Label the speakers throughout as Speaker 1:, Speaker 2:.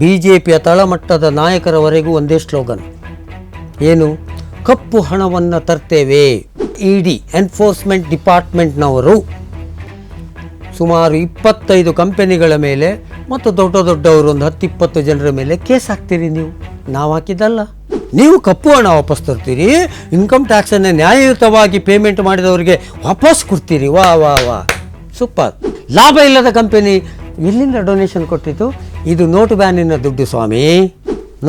Speaker 1: B J ಪಿಯ ತಳಮಟ್ಟದ ನಾಯಕರವರೆಗೂ ಒಂದೇ ಸ್ಲೋಗನ್. ಏನು? ಕಪ್ಪು ಹಣವನ್ನು ತರ್ತೇವೆ. ಇ ಡಿ ಎನ್ಫೋರ್ಸ್ಮೆಂಟ್ ಡಿಪಾರ್ಟ್ಮೆಂಟ್ನವರು ಸುಮಾರು ಇಪ್ಪತ್ತೈದು ಕಂಪನಿಗಳ ಮೇಲೆ ಮತ್ತು ದೊಡ್ಡ ದೊಡ್ಡವರು ಒಂದು ಹತ್ತಿಪ್ಪತ್ತು ಜನರ ಮೇಲೆ ಕೇಸ್ ಹಾಕ್ತೀರಿ ನೀವು. ನಾವು ಹಾಕಿದ್ದಲ್ಲ. ನೀವು ಕಪ್ಪು ಹಣ ವಾಪಸ್ ತರ್ತೀರಿ, ಇನ್ಕಮ್ ಟ್ಯಾಕ್ಸನ್ನು ನ್ಯಾಯಯುತವಾಗಿ ಪೇಮೆಂಟ್ ಮಾಡಿದವರಿಗೆ ವಾಪಸ್ ಕೊಡ್ತೀರಿ. ವಾ ವಾ ವಾ. ಸೂಪರ್. ಲಾಭ ಇಲ್ಲದ ಕಂಪನಿ ಎಲ್ಲಿಂದ ಡೊನೇಷನ್ ಕೊಟ್ಟಿತ್ತು ಇದು ನೋಟು ಬ್ಯಾನಿನ ದುಡ್ಡು ಸ್ವಾಮಿ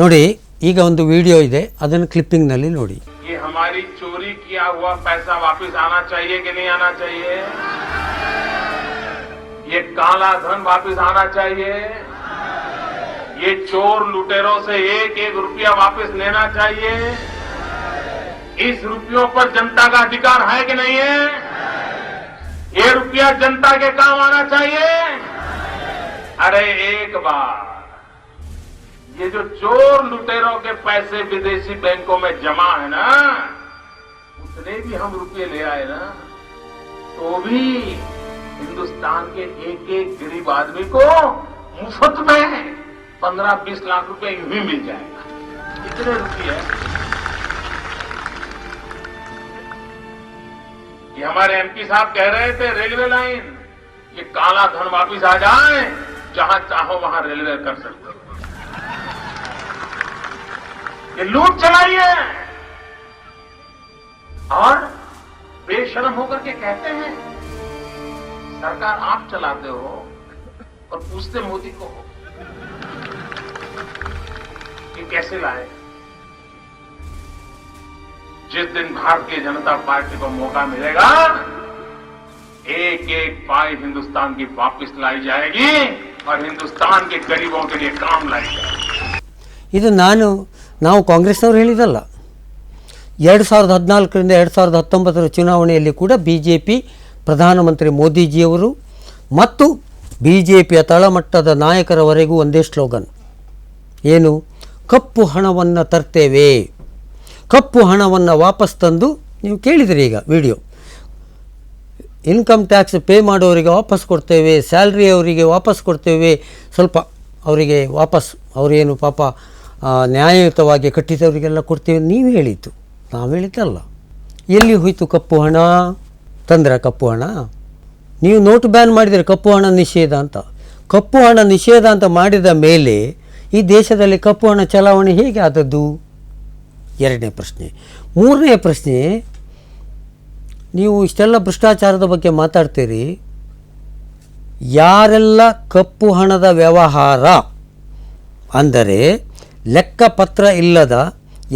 Speaker 1: ನೋಡಿ ಈಗ ಒಂದು ವಿಡಿಯೋ ಇದೆ ಅದನ್ನು ಕ್ಲಿಪ್ಪಿಂಗ್ನಲ್ಲಿ ನೋಡಿ
Speaker 2: ये हमारी चोरी किया हुआ पैसा वापस आना चाहिए कि नहीं आना चाहिए ये काला धन वापस आना चाहिए ये चोर लुटेरों से एक एक रुपया वापस लेना चाहिए इस रुपयों पर जनता का अधिकार है कि नहीं है ये रुपया जनता के काम आना चाहिए अरे एक बार। ये जो चोर लुटेरों के पैसे विदेशी बैंकों में जमा है ना, उतने भी हम रुपये ले आए ना तो भी हिंदुस्तान के एक एक गरीब आदमी को मुफ़्त में पंद्रह बीस लाख रुपए यूँ ही मिल जाएगा। इतने रुपये ये हमारे एमपी साहब कह रहे थे रेलवे लाइन, ये काला धन वापिस आ जाए। जहाँ चाहो वहाँ रेलवे कर सकते हो। ये लूट चलाई है। और बेशरम होकर के कहते हैं, सरकार आप चलाते हो और पूछते मोदी को कि कैसे लाए? जिस दिन भारतीय जनता पार्टी को मौका मिलेगा एक एक पाई हिंदुस्तान की वापस लाई जाएगी। और हिंदुस्तान के गरीबों के लिए काम लाई जाएगी
Speaker 1: ಇದು ನಾನು ನಾವು ಕಾಂಗ್ರೆಸ್ನವ್ರು ಹೇಳಿದಲ್ಲ ಎರಡು ಸಾವಿರದ ಹದಿನಾಲ್ಕರಿಂದ ಎರಡು ಸಾವಿರದ ಹತ್ತೊಂಬತ್ತರ ಚುನಾವಣೆಯಲ್ಲಿ ಕೂಡ ಬಿ ಜೆ ಪಿ ಪ್ರಧಾನಮಂತ್ರಿ ಮೋದಿಜಿಯವರು ಮತ್ತು ಬಿ ಜೆ ಪಿಯ ತಳಮಟ್ಟದ ನಾಯಕರವರೆಗೂ ಒಂದೇ ಸ್ಲೋಗನ್ ಏನು ಕಪ್ಪು ಹಣವನ್ನು ತರ್ತೇವೆ ಕಪ್ಪು ಹಣವನ್ನು ವಾಪಸ್ ತಂದು ನೀವು ಕೇಳಿದಿರಿ ಈಗ ವಿಡಿಯೋ ಇನ್ಕಮ್ ಟ್ಯಾಕ್ಸ್ ಪೇ ಮಾಡೋರಿಗೆ ವಾಪಸ್ ಕೊಡ್ತೇವೆ, ಸ್ಯಾಲ್ರಿ ಅವರಿಗೆ ವಾಪಸ್ ಕೊಡ್ತೇವೆ. ಸ್ವಲ್ಪ ಅವರಿಗೆ ವಾಪಸ್, ಅವರೇನು ಪಾಪ ನ್ಯಾಯಯುತವಾಗಿ ಕಟ್ಟಿದವರಿಗೆಲ್ಲ ಕೊಡ್ತೇವೆ. ನೀವು ಹೇಳಿದ್ದು. ನಾವು ಹೇಳಿದ್ದಲ್ಲ. ಎಲ್ಲಿ ಹೋಯಿತು ಕಪ್ಪು ಹಣ? ತಂದ್ರ ಕಪ್ಪು ಹಣ? ನೀವು ನೋಟ್ ಬ್ಯಾನ್ ಮಾಡಿದರೆ ಕಪ್ಪು ಹಣ ನಿಷೇಧ ಅಂತ. ಕಪ್ಪು ಹಣ ನಿಷೇಧ ಅಂತ ಮಾಡಿದ ಮೇಲೆ ಈ ದೇಶದಲ್ಲಿ ಕಪ್ಪು ಹಣ ಚಲಾವಣೆ ಹೇಗೆ ಆದದ್ದು? ಎರಡನೇ ಪ್ರಶ್ನೆ. ಮೂರನೇ ಪ್ರಶ್ನೆ ನೀವು ಇಷ್ಟೆಲ್ಲ ಭ್ರಷ್ಟಾಚಾರದ ಬಗ್ಗೆ ಮಾತಾಡ್ತೀರಿ, ಯಾರೆಲ್ಲ ಕಪ್ಪು ಹಣದ ವ್ಯವಹಾರ, ಅಂದರೆ ಲೆಕ್ಕಪತ್ರ ಇಲ್ಲದ,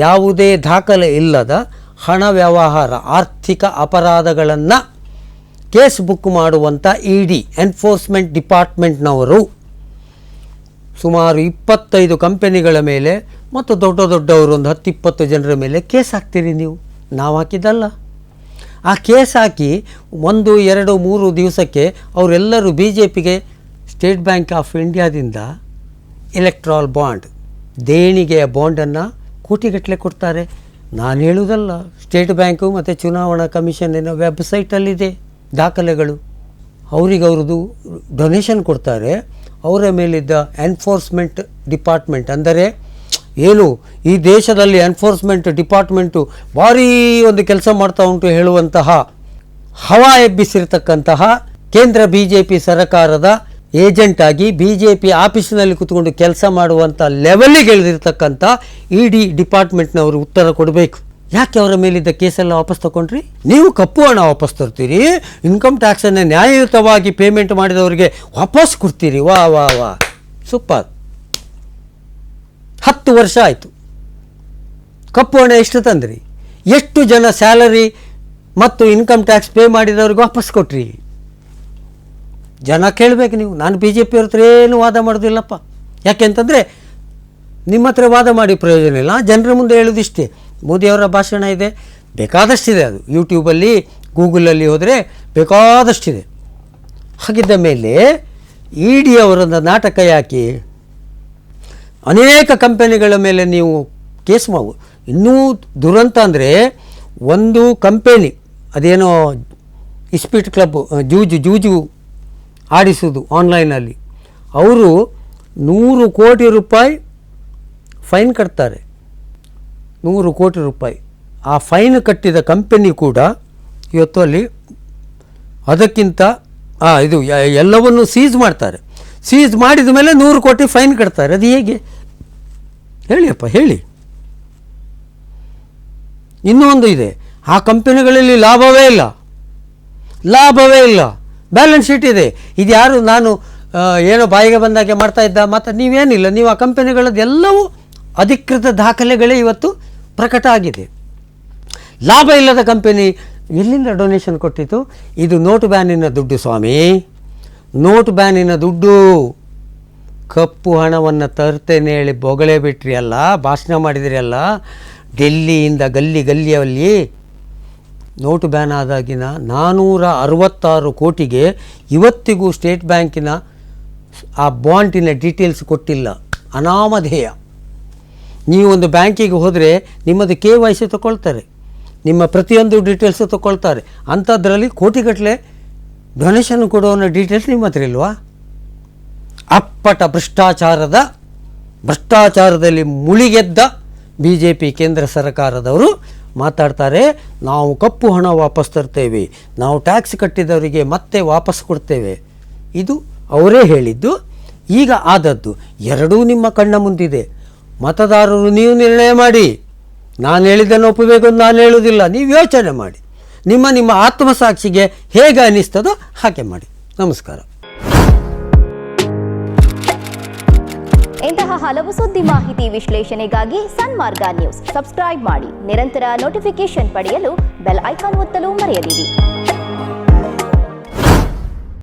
Speaker 1: ಯಾವುದೇ ದಾಖಲೆ ಇಲ್ಲದ ಹಣ ವ್ಯವಹಾರ, ಆರ್ಥಿಕ ಅಪರಾಧಗಳನ್ನು ಕೇಸ್ ಬುಕ್ ಮಾಡುವಂಥ ಇ ಡಿ ಎನ್ಫೋರ್ಸ್ಮೆಂಟ್ ಡಿಪಾರ್ಟ್ಮೆಂಟ್ನವರು ಸುಮಾರು ಇಪ್ಪತ್ತೈದು ಕಂಪನಿಗಳ ಮೇಲೆ ಮತ್ತು ದೊಡ್ಡ ದೊಡ್ಡವರು ಒಂದು ಹತ್ತಿಪ್ಪತ್ತು ಜನರ ಮೇಲೆ ಕೇಸ್ ಹಾಕ್ತೀರಿ ನೀವು. ನಾವು ಹಾಕಿದ್ದಲ್ಲ. ಆ ಕೇಸ್ ಹಾಕಿ ಒಂದು, ಎರಡು, ಮೂರು ದಿವಸಕ್ಕೆ ಅವರೆಲ್ಲರೂ ಬಿ ಜೆ ಪಿಗೆ ಸ್ಟೇಟ್ ಬ್ಯಾಂಕ್ ಆಫ್ ಇಂಡಿಯಾದಿಂದ ಎಲೆಕ್ಟ್ರಾಲ್ ಬಾಂಡ್, ದೇಣಿಗೆಯ ಬಾಂಡನ್ನು ಕೋಟಿಗಟ್ಟಲೆ ಕೊಡ್ತಾರೆ. ನಾನು ಹೇಳುವುದಲ್ಲ, ಸ್ಟೇಟ್ ಬ್ಯಾಂಕು ಮತ್ತು ಚುನಾವಣಾ ಕಮಿಷನ್ನಿನ ವೆಬ್ಸೈಟಲ್ಲಿದೆ ದಾಖಲೆಗಳು. ಅವರಿಗೆ ಅವ್ರದ್ದು ಡೊನೇಷನ್ ಕೊಡ್ತಾರೆ. ಅವರ ಮೇಲಿದ್ದ ಎನ್ಫೋರ್ಸ್ಮೆಂಟ್ ಡಿಪಾರ್ಟ್ಮೆಂಟ್ ಅಂದರೆ ಏನು ಈ ದೇಶದಲ್ಲಿ ಎನ್ಫೋರ್ಸ್ಮೆಂಟ್ ಡಿಪಾರ್ಟ್ಮೆಂಟು ಭಾರೀ ಒಂದು ಕೆಲಸ ಮಾಡ್ತಾ ಉಂಟು ಹೇಳುವಂತಹ ಹವಾ ಎಬ್ಬಿಸಿರ್ತಕ್ಕಂತಹ ಕೇಂದ್ರ ಬಿ ಜೆ ಪಿ ಸರ್ಕಾರದ ಏಜೆಂಟ್ ಆಗಿ ಬಿ ಜೆ ಪಿ ಆಫೀಸಿನಲ್ಲಿ ಕೂತ್ಕೊಂಡು ಕೆಲಸ ಮಾಡುವಂಥ ಲೆವೆಲ್ಲಿಗೆ ಇಳಿದಿರ್ತಕ್ಕಂಥ ಇ ಡಿ ಡಿಪಾರ್ಟ್ಮೆಂಟ್ನವರು ಉತ್ತರ ಕೊಡಬೇಕು. ಯಾಕೆ ಅವರ ಮೇಲಿದ್ದ ಕೇಸೆಲ್ಲ ವಾಪಸ್ ತಗೊಂಡ್ರಿ ನೀವು ಕಪ್ಪು ಹಣ ವಾಪಸ್ ತರ್ತೀರಿ ಇನ್ಕಮ್ ಟ್ಯಾಕ್ಸನ್ನು ನ್ಯಾಯಯುತವಾಗಿ ಪೇಮೆಂಟ್ ಮಾಡಿದವರಿಗೆ ವಾಪಸ್ ಕೊಡ್ತೀರಿ. ವಾ ವಾ ವಾ. ಸೂಪರ್. ಹತ್ತು ವರ್ಷ ಆಯಿತು. ಕಪ್ಪು ಹಣ ಎಷ್ಟು ತಂದ್ರಿ? ಎಷ್ಟು ಜನ ಸ್ಯಾಲರಿ ಮತ್ತು ಇನ್ಕಮ್ ಟ್ಯಾಕ್ಸ್ ಪೇ ಮಾಡಿದವ್ರಿಗೆ ವಾಪಸ್ ಕೊಟ್ರಿ? ಜನ ಕೇಳಬೇಕು ನೀವು. ನಾನು ಬಿ ಜೆ ಪಿಯವ್ರ ಹತ್ರ ಏನು ವಾದ ಮಾಡೋದಿಲ್ಲಪ್ಪ ಯಾಕೆಂತಂದರೆ ನಿಮ್ಮ ಹತ್ರ ವಾದ ಮಾಡಿ ಪ್ರಯೋಜನ ಇಲ್ಲ. ಜನರ ಮುಂದೆ ಹೇಳೋದಿಷ್ಟೇ ಮೋದಿಯವರ ಭಾಷಣ ಇದೆ. ಬೇಕಾದಷ್ಟಿದೆ ಅದು. ಯೂಟ್ಯೂಬಲ್ಲಿ ಗೂಗಲಲ್ಲಿ ಹೋದರೆ ಬೇಕಾದಷ್ಟಿದೆ. ಹಾಗಿದ್ದ ಮೇಲೆ ಇ ಡಿ ಅವರೊಂದು ನಾಟಕ ಯಾಕೆ? ಅನೇಕ ಕಂಪನಿಗಳ ಮೇಲೆ ನೀವು ಕೇಸ್ ಮಾಡು ಇನ್ನೂ ದುರಂತ ಅಂದರೆ ಒಂದು ಕಂಪೆನಿ, ಅದೇನೋ ಇಸ್ಪೀಟ್ ಕ್ಲಬ್ ಜೂಜು ಜೂಜು ಆಡಿಸೋದು ಆನ್ಲೈನಲ್ಲಿ ಅವರು ನೂರು ಕೋಟಿ ರೂಪಾಯಿ ಫೈನ್ ಕಟ್ತಾರೆ. ನೂರು ಕೋಟಿ ರೂಪಾಯಿ. ಆ ಫೈನ್ ಕಟ್ಟಿದ ಕಂಪೆನಿ ಕೂಡ ಇವತ್ತು ಅಲ್ಲಿ ಅದಕ್ಕಿಂತ ಇದು ಎಲ್ಲವನ್ನು ಸೀಸ್ ಮಾಡ್ತಾರೆ. ಸೀಸ್ ಮಾಡಿದ ಮೇಲೆ ನೂರು ಕೋಟಿ ಫೈನ್ ಕಟ್ತಾರೆ. ಅದು ಹೇಗೆ? ಹೇಳಿಯಪ್ಪ, ಹೇಳಿ. ಇನ್ನೂ ಒಂದು ಇದೆ. ಆ ಕಂಪನಿಗಳಲ್ಲಿ ಲಾಭವೇ ಇಲ್ಲ. ಲಾಭವೇ ಇಲ್ಲ. ಬ್ಯಾಲೆನ್ಸ್ ಶೀಟ್ ಇದೆ. ಇದು ಯಾರು ನಾನು ಏನೋ ಬಾಯಿಗೆ ಬಂದಾಗೆ ಮಾಡ್ತಾ ಇದ್ದ ಮತ್ತು ನೀವೇನಿಲ್ಲ. ನೀವು ಆ ಕಂಪನಿಗಳದ್ದೆಲ್ಲವೂ ಅಧಿಕೃತ ದಾಖಲೆಗಳೇ ಇವತ್ತು ಪ್ರಕಟ ಆಗಿದೆ. ಲಾಭ ಇಲ್ಲದ ಕಂಪನಿ ಎಲ್ಲಿಂದ ಡೊನೇಷನ್ ಕೊಟ್ಟಿತು ಇದು ನೋಟು ಬ್ಯಾನಿನ ದುಡ್ಡು ಸ್ವಾಮಿ. ನೋಟು ಬ್ಯಾನಿನ ದುಡ್ಡು. ಕಪ್ಪು ಹಣವನ್ನು ತರ್ತೇನೆ ಹೇಳಿ ಬೊಗಳೇ ಬಿಟ್ರಿ ಅಲ್ಲ, ಭಾಷಣ ಮಾಡಿದ್ರಿ ಅಲ್ಲ, ಡೆಲ್ಲಿಯಿಂದ ಗಲ್ಲಿ ಗಲ್ಲಿಯಲ್ಲಿ ನೋಟು ಬ್ಯಾನ್ ಆದಾಗಿನ ನಾನ್ನೂರ ಅರವತ್ತಾರು ಕೋಟಿಗೆ ಇವತ್ತಿಗೂ ಸ್ಟೇಟ್ ಬ್ಯಾಂಕಿನ ಆ ಬಾಂಡಿನ ಡೀಟೇಲ್ಸ್ ಕೊಟ್ಟಿಲ್ಲ, ಅನಾಮಧೇಯ. ನೀವು ಒಂದು ಬ್ಯಾಂಕಿಗೆ ಹೋದರೆ ನಿಮ್ಮದು ಕೆ ವೈ ಸಿ ತಗೊಳ್ತಾರೆ, ನಿಮ್ಮ ಪ್ರತಿಯೊಂದು ಡೀಟೇಲ್ಸು ತಗೊಳ್ತಾರೆ, ಅಂಥದ್ರಲ್ಲಿ ಕೋಟಿಗಟ್ಟಲೆ ಡೊನೇಷನ್ ಕೊಡೋನ ಡೀಟೇಲ್ಸ್ ನಿಮ್ಮ ಹತ್ರ ಇಲ್ವಾ? ಅಪ್ಪಟ ಭ್ರಷ್ಟಾಚಾರದ, ಭ್ರಷ್ಟಾಚಾರದಲ್ಲಿ ಮುಳುಗೆದ್ದ ಬಿ ಜೆ ಪಿ ಕೇಂದ್ರ ಸರ್ಕಾರದವರು ಮಾತಾಡ್ತಾರೆ, ನಾವು ಕಪ್ಪು ಹಣ ವಾಪಸ್ ತರ್ತೇವೆ, ನಾವು ಟ್ಯಾಕ್ಸ್ ಕಟ್ಟಿದವರಿಗೆ ಮತ್ತೆ ವಾಪಸ್ ಕೊಡ್ತೇವೆ. ಇದು ಅವರೇ ಹೇಳಿದ್ದು. ಈಗ ಆದದ್ದು, ಎರಡೂ ನಿಮ್ಮ ಕಣ್ಣ ಮುಂದಿದೆ. ಮತದಾರರು ನೀವು ನಿರ್ಣಯ ಮಾಡಿ. ನಾನು ಹೇಳಿದ್ದನ್ನು ಒಪ್ಪಬೇಕು ನಾನು ಹೇಳುವುದಿಲ್ಲ, ನೀವು ಯೋಚನೆ ಮಾಡಿ. ನಿಮ್ಮ ನಿಮ್ಮ ಆತ್ಮಸಾಕ್ಷಿಗೆ ಹೇಗೆ ಅನ್ನಿಸ್ತದೋ ಹಾಗೆ ಮಾಡಿ. ನಮಸ್ಕಾರ.
Speaker 3: ಇಂತಹ ಹಲವು ಸುದ್ದಿ ಮಾಹಿತಿ ವಿಶ್ಲೇಷಣೆಗಾಗಿ ಸನ್ಮಾರ್ಗ ನ್ಯೂಸ್. ಸಬ್ಸ್ಕ್ರೈಬ್ ಮಾಡಿ. ನಿರಂತರ ನೋಟಿಫಿಕೇಶನ್ ಪಡೆಯಲು ಬೆಲ್ ಐಕಾನ್ ಒತ್ತಲು ಮರೆಯದಿರಿ.